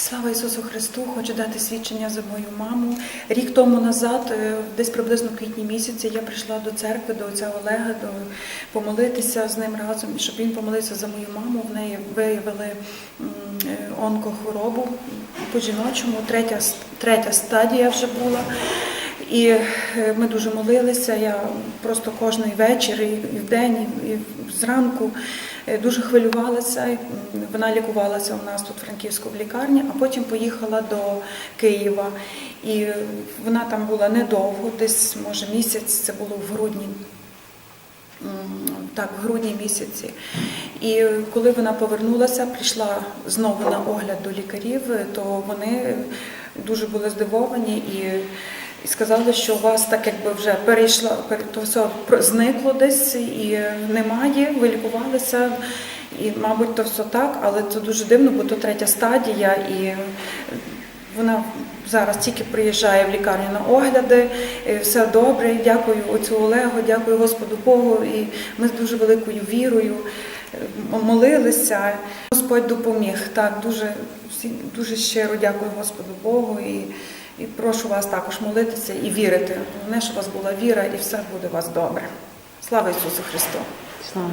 Слава Ісусу Христу! Хочу дати свідчення за мою маму. Рік тому назад, е, десь приблизно в квітні місяці, я прийшла до церкви, до отця Олега, до помолитися з ним разом, щоб він помолився за мою маму. В неї виявили е, онкохворобу по-жіночому, третя, третя стадія вже була. І е, ми дуже молилися. Я просто кожен вечір, і і вдень, і зранку е, дуже хвилювалася. Вона лікувалася у нас тут в Франківську в лікарні, а потім поїхала до Києва. І е, вона там була недовго, десь може місяць, це було в грудні. Так, в грудні місяці. І коли вона повернулася, прийшла знову на огляд до лікарів, то вони дуже були здивовані і, і сказали, що у вас так якби вже перейшла, пере- то все зникло десь і немає, ви лікувалися. І, мабуть, то все так, але це дуже дивно, бо то третя стадія, і вона зараз тільки приїжджає в лікарню на огляди, і все добре. Дякую отцю Олегу, дякую Господу Богу. І ми з дуже великою вірою е, молилися. Господь допоміг. Так, дуже, дуже щиро дякую Господу Богу і, і прошу вас також молитися і вірити. Головне, щоб у вас була віра, і все буде у вас добре. Слава Ісусу Христу! Слава.